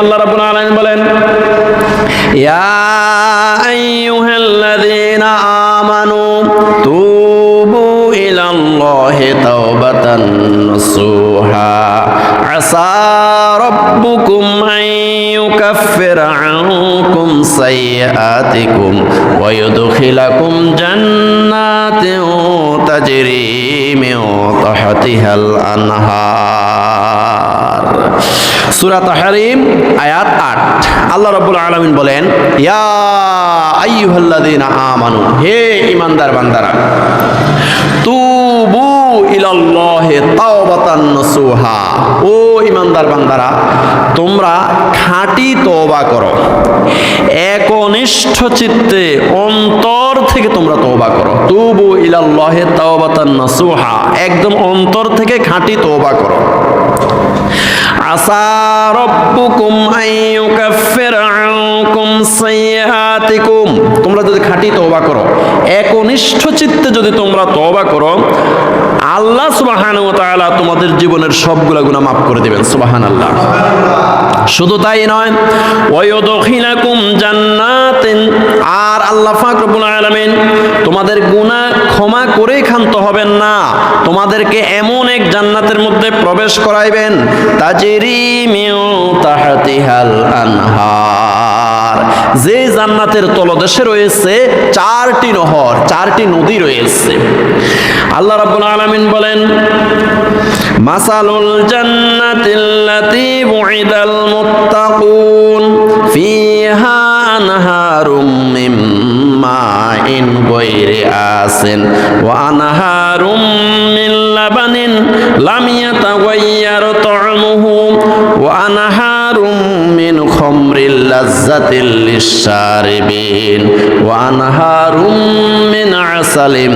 আল্লাহ রাব্বুল আলামিন বলেন, ইয়া আইয়ুহাল্লাযীনা আমানু তুবু ইলাল্লাহি তাওবাতান নাসুহা। আসা রাব্বুকুম আন ইউকাফফিরা আনকুম সাইয়্যাতিকুম ওয়া ইউদখিলাকুম জান্নাতিন তাজরি মিন তাহতিহাল আনহার। সূরা তাহরিম আয়াত 8 আল্লাহ রাব্বুল আলামিন বলেন, ইয়া আইয়ুহাল্লাযীনা আমানু হে ঈমানদার বান্দারা, তুবু ইলাল্লাহি তাওবাতান নসুহা ও ঈমানদার বান্দারা, তোমরা খাঁটি তওবা করো। একনিষ্ঠ চিত্তে অন্তর থেকে তোমরা তওবা করো। তুবু ইলাল্লাহি তাওবাতান নসুহা, একদম অন্তর থেকে খাঁটি তওবা করো। আসা রব্বুকুম আইয়ুকাফির আনকুম সাইয়্যাতিকুম তোমরা যদি খাঁটি তওবা করো, একনিষ্ঠ চিত্তে যদি তোমরা তওবা করো আল্লাহ সুবহানাহু ওয়া তাআলা তোমাদের জীবনের সবগুলা গুনাহ মাফ করে দিবেন, সুবহানাল্লাহ। শুধু তাই নয়, ওয়ায়ুদখিলাকুম জান্নাতিন। আর আল্লাহ পাক রব্বুল আলামিন তোমাদের গুনাহ ক্ষমা করেই ক্ষান্ত হবেন না। তোমাদেরকে এমন এক জান্নাতের মধ্যে প্রবেশ করাইবেন, তাজরি মিন তাহতিহাল আনহার। যে জান্নাতের তলদেশে রয়েছে, চারটি নহর, চারটি নদী রয়েছে। আল্লাহ রাব্বুল আলামিন বলেন, মাসালুল জান্নাতিল্লাতী বুইদাল মুত্তাকুন, ফিহা আনহারুম মিন মাইন গায়রি আসিন ওয়া আনহারুম মিন লাবানিন, লাম ইয়াতাগায়্যার তা'মুহু, ওয়া আনহারুম মিন খামরিল লাযযাতিল লিশশারিবিন ওয়া আনহারুম মিন আসালিম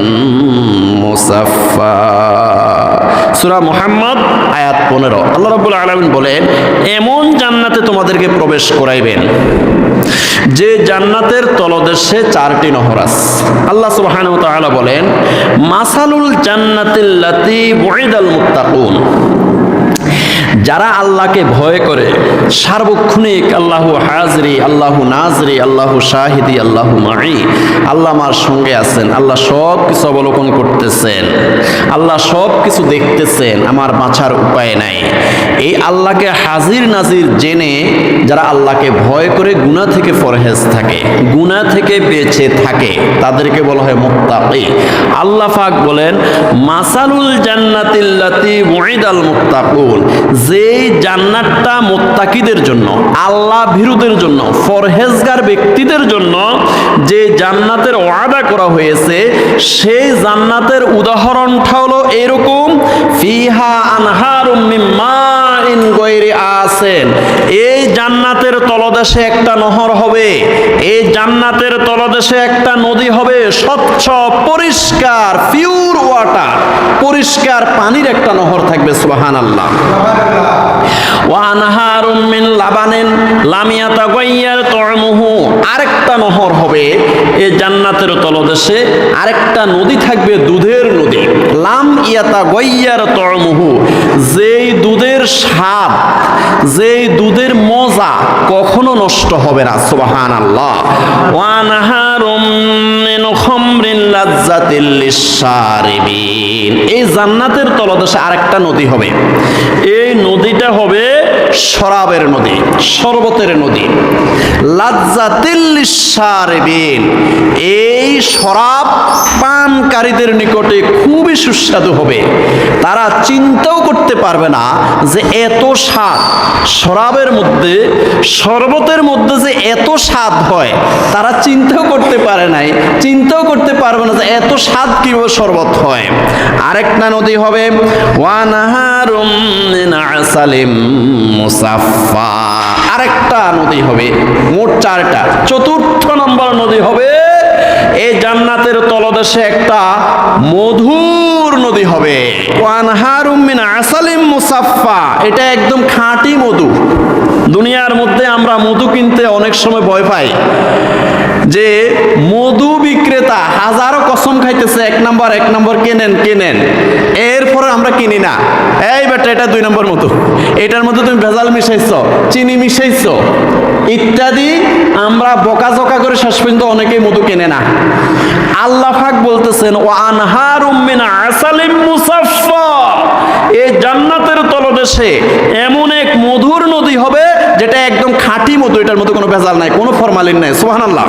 মুসাফফা। সূরা মুহাম্মদ, আয়াত 15 আল্লাহ রাব্বুল আলামিন বলেন, এমন জান্নাতে তোমাদেরকে প্রবেশ করাইবেন, যে জান্নাতের তলদেশে চারটি নহর আছে। আল্লাহ সুবহানাহু ওয়া বলেন, মাসালুল জান্নাতিল্লাতী বুইদাল মুত্তাকুন। যারা আল্লাহকে ভয় করে, সার্বক্ষণিক আল্লাহ হাজরি, আল্লাহ নাজরি, আল্লাহ শাহিদি, আল্লাহ মাই আল্লাহ আমার সঙ্গে আছেন, আল্লাহ সব কিছু অবলোকন করতেছেন, আল্লাহ সব কিছু দেখতেছেন, আমার বাঁচার উপায় নাই। এই আল্লাহকে হাজির নাজির জেনে যারা আল্লাহকে ভয় করে গুণা থেকে ফরহেজ থাকে গুণা থেকে বেঁচে থাকে, তাদেরকে বলা হয় মুক্তাকি আল্লাহ ফাক বলেন, মাসালুল জান্নাতিল্লাতি মুইদাল মুক্তাকুন যেই জান্নাতটা মোত্তাকিদের জন্য, আল্লাহ ভীরুদের জন্য ফরহেজগার ব্যক্তিদের জন্য যে জান্নাতের ওয়াদা করা হয়েছে, সেই জান্নাতের উদাহরণটা হলো এরকম, ফিহা আনহার আসেন। এই জান্নাতের তলদেশে একটা নহর হবে। এই জান্নাতের তলদেশে একটা নদী হবে। স্বচ্ছ, পরিষ্কার পিওর ওয়াটার পরিষ্কার পানির একটা নহর থাকবে, সুবহানাল্লাহ। ওয়ানহারুম মিন লাবানিন লাম ইয়াতাগায়্যার তা'মুহু আরেকটা নহর হবে এই জান্নাতের তলদেশে, আরেকটা নদী থাকবে দুধের নদী। লাম ইয়াতাগায়্যার তা'মুহু যেই দুধের স্বাদ, যেই দুধের মজা কখনো নষ্ট হবে না, সুবহানাল্লাহ। ওয়ানহারুম এই জান্নাতের তলদেশে আরেকটা নদী হবে। এই নদীটা হবে শরাবের নদী, শরবতের নদী। লাজ্জাতিল্লিসারেবিন এই শরাব পানকারীদের নিকটে খুবই সুস্বাদু হবে। তারা চিন্তাও করতে পারবে না যে এত স্বাদ। শরাবের মধ্যে, শরবতের মধ্যে যে এত স্বাদ হয়, তারা চিন্তাও করতে পারে নাই। চিন্তাও করতে পারবে না যে এত স্বাদ কীভাবে শরবত হয়। আরেকটা নদী হবে, ওয়ানাহারুম আসালিম মুসাফফা। আরেকটা নদী হবে, মোট চারটা। চতুর্থ নম্বর নদী হবে এই জান্নাতের তলদেশে একটা মধুর নদী হবে। আসালিম মুসাফফা। এটা একদম খাঁটি মধু। দুনিয়ার মধ্যে আমরা মধু কিনতে অনেক সময় ভয় পাই। যে মধু কসম খাইতেছে, এক নাম্বার এক নাম্বার কেনেন কেনেন। এরপরে আমরা কিনি না। এই বেটা, এটা দুই নম্বর মতো। এটার মধ্যে তুমি ভেজাল মিশাইছ, চিনি মিশাইছ। ইত্যাদি, আমরা বকাঝকা করে শেষ পর্যন্ত অনেকেই মধু কেনে না। আল্লাহ পাক বলতেছেন ও আনহার উম্মিন আসালিম মুসাফফা। এই জান্নাতের তলদেশে এমন এক মধুর নদী হবে, যেটা একদম খাঁটি মধু, এটার মধ্যে কোনো ভেজাল নাই, কোনো ফরমালিন নাই। সুবহানাল্লাহ।